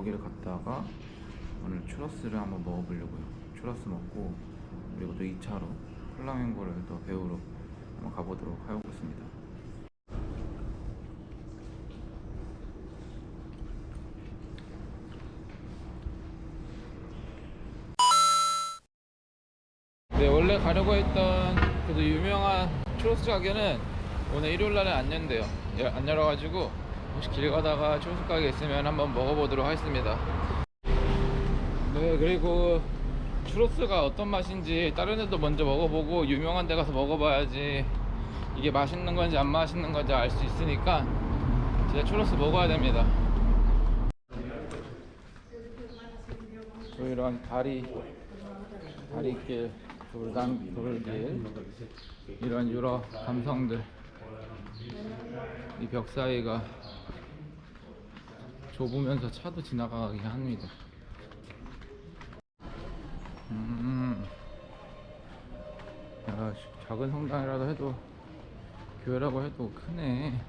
거기를 갔다가 오늘 추러스를 한번 먹어보려고요. 추러스 먹고 그리고 또 2차로 플라멩고를 또 배우러 한번 가보도록 하겠습니다. 네 원래 가려고 했던 그래도 유명한 추러스 가게는 오늘 일요일 날에 안 연대요 예, 안 열어가지고 혹시 길 가다가 추러스 가게 있으면 한번 먹어보도록 하겠습니다. 네 그리고 추러스가 어떤 맛인지 다른 데도 먼저 먹어보고 유명한 데 가서 먹어봐야지 이게 맛있는 건지 안 맛있는 건지 알 수 있으니까 진짜 추러스 먹어야 됩니다. 저희랑 다리 다리길 돌담 돌길 이런 유럽 감성들 이 벽 사이가 좁으면서 차도 지나가게 합니다. 음, 야, 씨, 작은 성당이라도 해도 교회라고 해도 크네.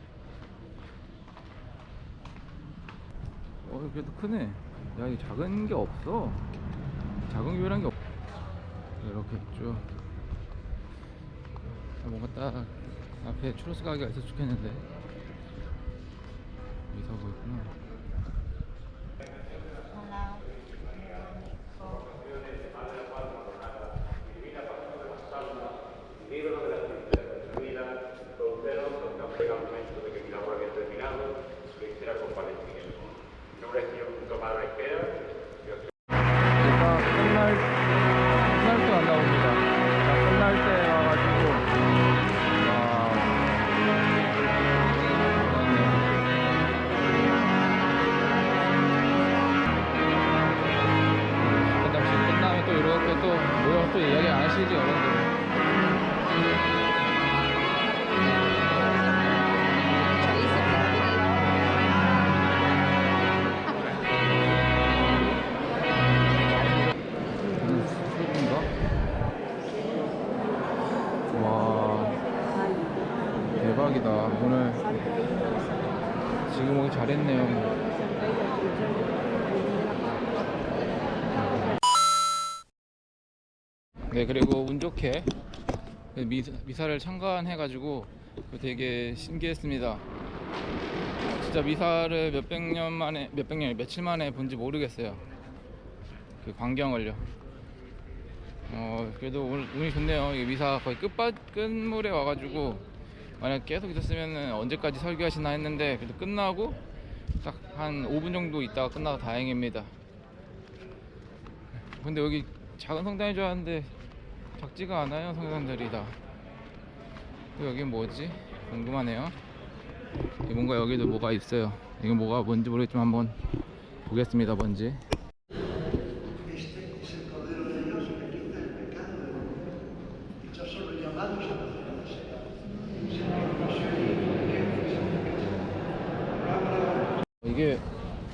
어, 그래도 크네. 야, 이 작은 게 없어. 작은 교회란 게 없. 이렇게 쭉. 아, 뭔가 딱 앞에 추러스 가게가 있어 좋겠는데. 있어 보이구나. 지금 오기 잘했네요 네 그리고 운 좋게 미사, 미사를 참관해가지고 되게 신기했습니다. 진짜 미사를 몇백 년 만에 몇백 년 며칠 만에 본지 모르겠어요. 그 광경을요. 어 그래도 오늘 운이 좋네요. 미사 거의 끝바, 끝물에 와가지고 만약 계속 있었으면 언제까지 설교하시나 했는데 그래도 끝나고 딱 한 5분 정도 있다가 끝나서 다행입니다. 근데 여기 작은 성당인 줄 알았는데 작지가 않아요 성당들이 다. 또 여기 뭐지? 궁금하네요. 뭔가 여기도 뭐가 있어요. 이게 뭐가 뭔지 모르겠지만 한번 보겠습니다 뭔지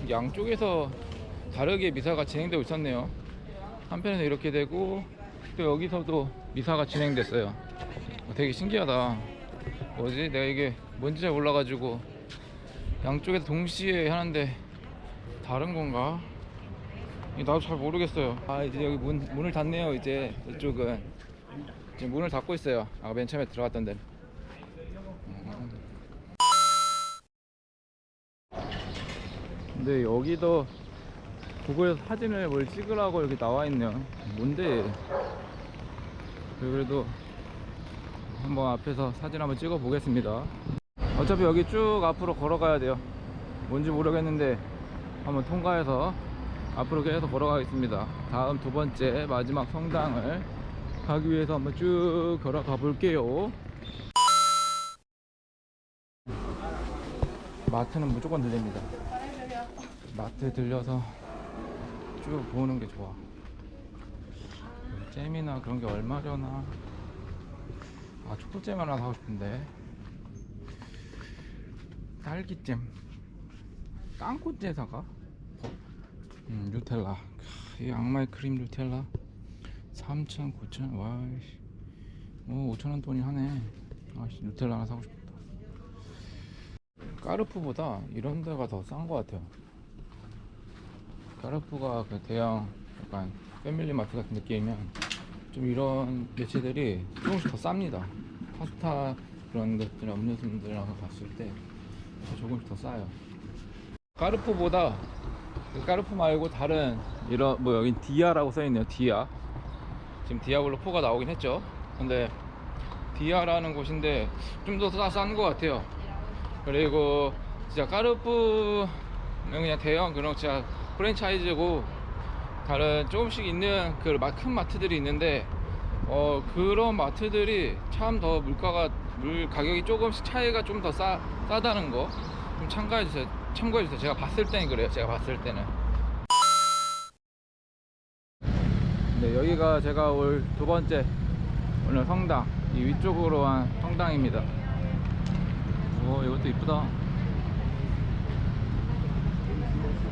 양쪽에서 다르게 미사가 진행되고 있었네요. 한편에서 이렇게 되고 또 여기서도 미사가 진행됐어요. 어, 되게 신기하다. 뭐지? 내가 이게 뭔지 잘 몰라가지고 양쪽에서 동시에 하는데 다른 건가? 나도 잘 모르겠어요. 아 이제 여기 문 문을 닫네요. 이제 이쪽은 지금 문을 닫고 있어요. 아까 맨 처음에 들어갔던 데는. 음. 근데 여기도 구글에서 사진을 뭘 찍으라고 이렇게 나와 있네요. 뭔데? 그래도 한번 앞에서 사진 한번 찍어 보겠습니다. 어차피 여기 쭉 앞으로 걸어가야 돼요. 뭔지 모르겠는데 한번 통과해서 앞으로 계속 걸어가겠습니다. 다음 두 번째 마지막 성당을 가기 위해서 한번 쭉 걸어가 볼게요. 마트는 무조건 들립니다. 마트 들려서 쭉 보는 게 좋아. 잼이나 그런 게 얼마려나? 아 초코잼 하나 사고 싶은데. 딸기잼. 땅콩잼 사가? 음 누텔라. 크, 이 악마의 크림 누텔라. 3천, 9천, 와, 씨. 오, 5천 원 돈이 하네. 아씨 누텔라 하나 사고 싶다. 까르푸보다 이런 데가 더 싼 것 같아요. 까르푸가 그 대형 약간 패밀리 마트 같은 느낌이면 좀 이런 매체들이 조금씩 더 쌉니다. 파스타 그런 것들 음료수들하고 봤을 때 조금씩 더 싸요. 까르푸보다 그 까르푸 말고 다른 이런 뭐 여기 디아라고 써있네요. 디아. 지금 디아블로 4가 나오긴 했죠. 근데 디아라는 곳인데 좀 더 싼 것 같아요. 그리고 진짜 까르푸는 그냥 대형 그런 진짜 프랜차이즈고 다른 조금씩 있는 그 큰 마트들이 있는데 어 그런 마트들이 참 더 물가가 물 가격이 조금씩 차이가 좀더싸 싸다는 거 좀 참고해 주세요. 참고해 주세요. 제가 봤을 때는 그래요. 제가 봤을 때는. 네, 여기가 제가 올 두 번째 오늘 성당 이 위쪽으로 한 성당입니다. 오, 이것도 이쁘다. 지금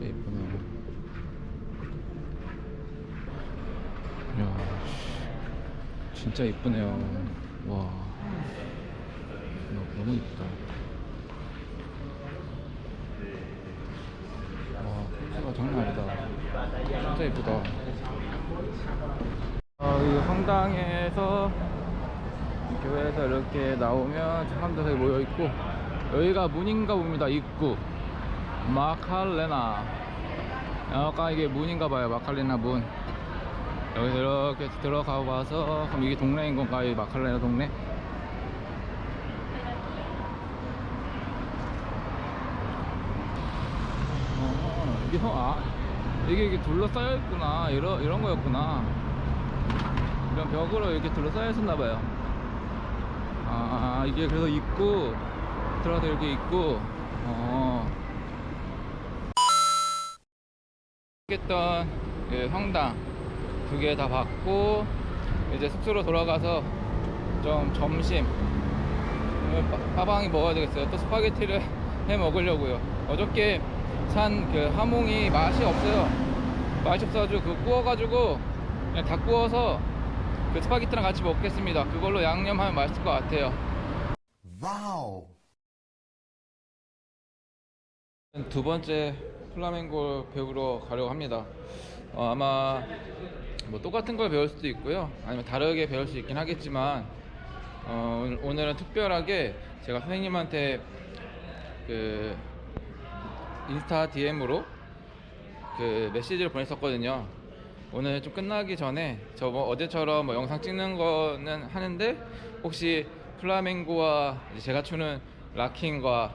진짜 예쁘네. 야, 씨, 진짜 예쁘네요. 와, 너- 너무 예쁘다. 와, 포즈가 장난 아니다. 진짜 예쁘다. 어, 이 성당에서 교회에서 이렇게 나오면 사람들이 모여 있고 여기가 문인가 봅니다. 입구 마칼레나. 약간 이게 문인가 봐요. 마칼레나 문. 여기서 이렇게 들어가 봐서 그럼 이게 동네인 건가? 이 마칼레나 동네? 어, 이게 성- 아 이게 이게 둘러싸여 있구나. 이런 이런 거였구나. 이런 벽으로 이렇게 둘러싸여 있었나 봐요. 아, 이게 그래서 입구 들어가서 이렇게 입구. 어. 했던 그 성당 두 개다 봤고 이제 숙소로 돌아가서 좀 점심 어, 빠- 빠방이 먹어야 되겠어요. 또 스파게티를 해 먹으려고요. 어저께 산 그 하몽이 맛이 없어요. 맛이 없어가지고 그 구워가지고 그냥 다 구워서 그 스파게티랑 같이 먹겠습니다. 그걸로 양념하면 맛있을 것 같아요. 와우. 두 번째 플라멩고 배우러 가려고 합니다. 어, 아마 뭐 똑같은 걸 배울 수도 있고요. 아니면 다르게 배울 수 있긴 하겠지만 어, 오늘- 오늘은 특별하게 제가 선생님한테 그 인스타 DM으로 그 메시지를 보냈었거든요. 오늘 좀 끝나기 전에 저 뭐 어제처럼 뭐 영상 찍는 거는 하는데 혹시 플라멩고와 제가 추는 락킹과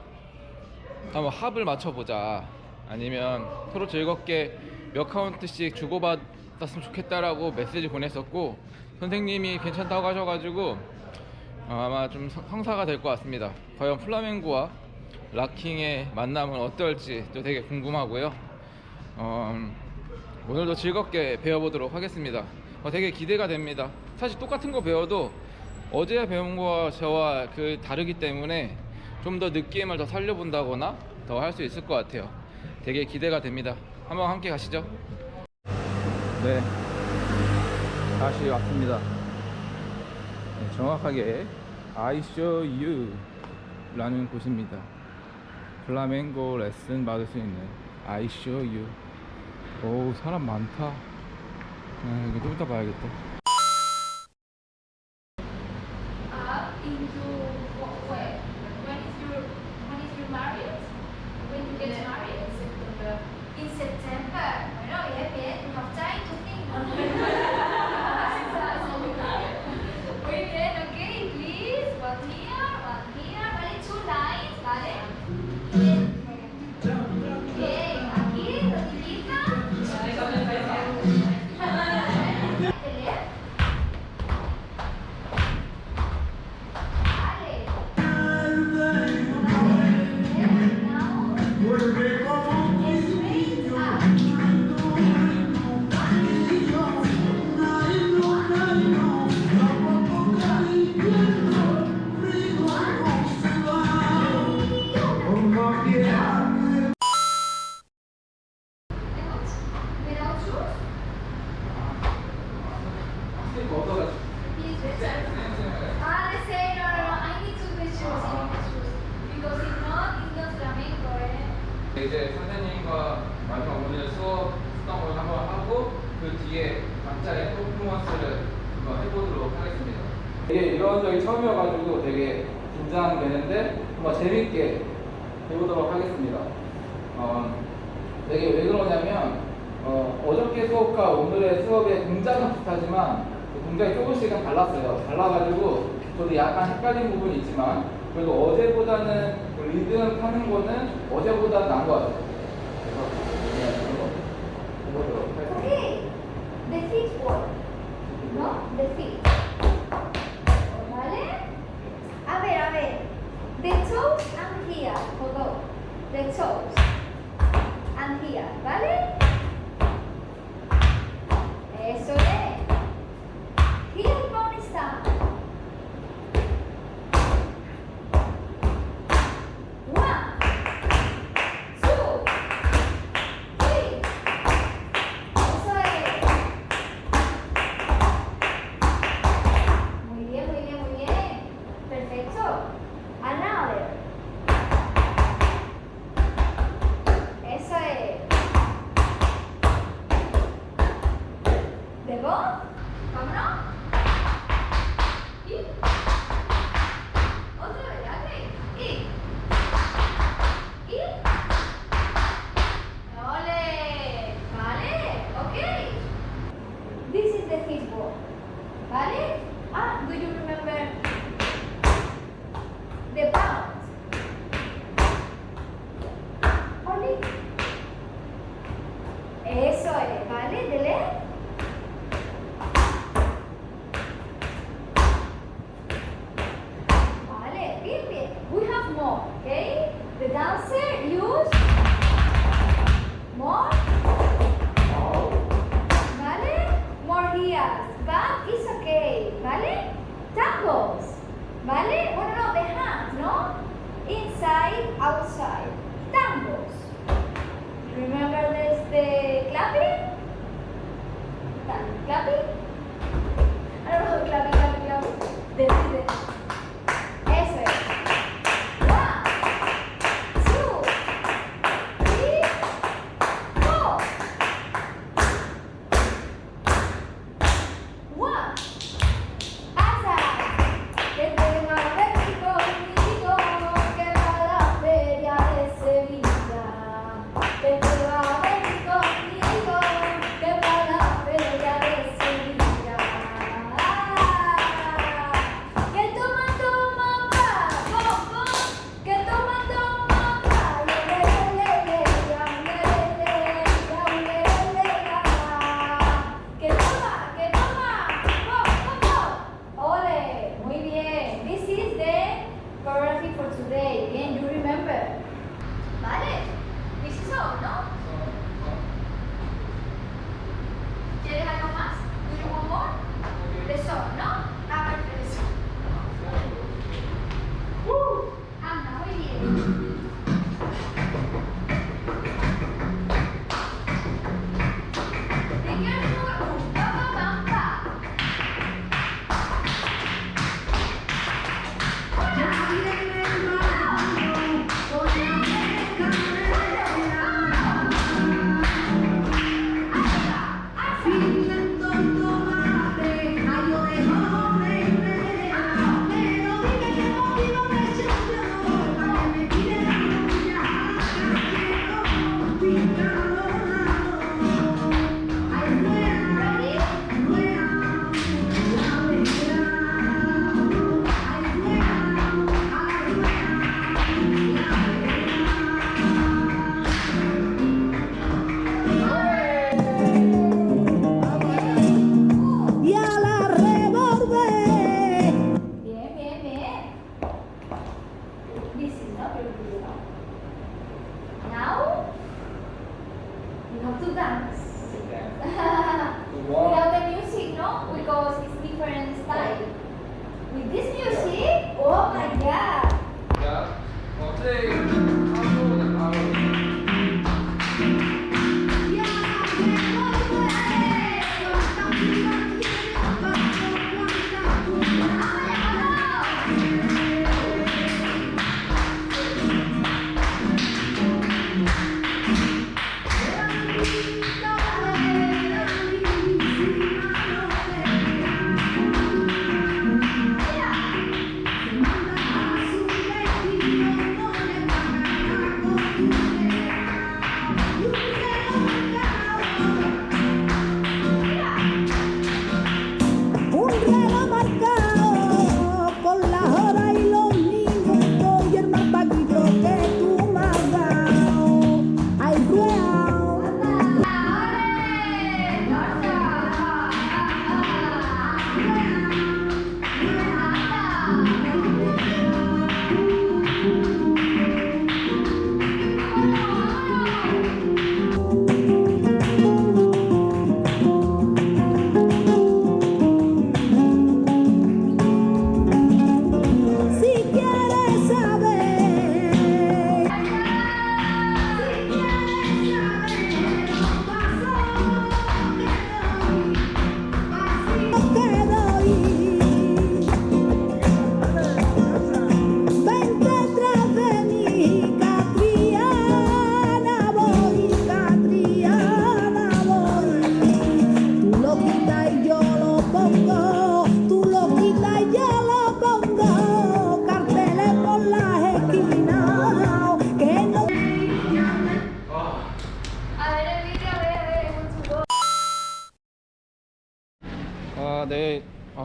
한번 합을 맞춰보자 아니면 서로 즐겁게 몇 카운트씩 주고받았으면 좋겠다라고 메시지 보냈었고 선생님이 괜찮다고 하셔가지고 어, 아마 좀 성- 성사가 될 것 같습니다. 과연 플라멩고와 락킹의 만남은 어떨지 또 되게 궁금하고요. 어, 오늘도 즐겁게 배워보도록 하겠습니다. 어, 되게 기대가 됩니다. 사실 똑같은 거 배워도 어제 배운 거와 저와 그 다르기 때문에 좀 더 느낌을 더 살려본다거나 더 할 수 있을 것 같아요. 되게 기대가 됩니다. 한번 함께 가시죠. 네, 다시 왔습니다. 네, 정확하게 I show you 라는 곳입니다. 플라멩고 레슨 받을 수 있는 I show you. 오, 사람 많다. 아, 이거 좀 이따 봐야겠다. 이제 선생님과 마지막 오늘 수업 수업을 한번 하고 그 뒤에 각자의 퍼포먼스를 한번 해보도록 하겠습니다. 이게 이런 적이 처음이어가지고 되게 긴장되는데 한번 재밌게 해보도록 하겠습니다. 어, 이게 왜 그러냐면 어, 어저께 수업과 오늘의 수업의 동작은 비슷하지만 그 동작이 조금씩은 달랐어요. 달라가지고 저도 약간 헷갈린 부분이 있지만 그래도 어제보다는 그 리듬 타는 거는 어제보다는 나은 것 같아요. 네. outside. Tambos. Remember this, the clapping? Clapping?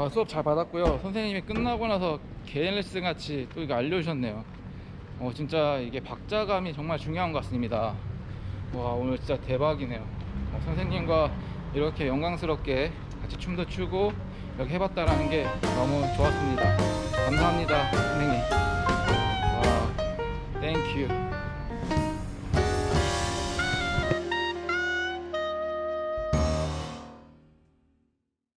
수업 잘 받았고요. 선생님이 끝나고 나서 개인 레슨 같이 또 이거 알려주셨네요. 어, 진짜 이게 박자감이 정말 중요한 것 같습니다. 와, 오늘 진짜 대박이네요. 어, 선생님과 이렇게 영광스럽게 같이 춤도 추고 이렇게 해봤다라는 게 너무 좋았습니다. 감사합니다, 선생님. 와, 땡큐.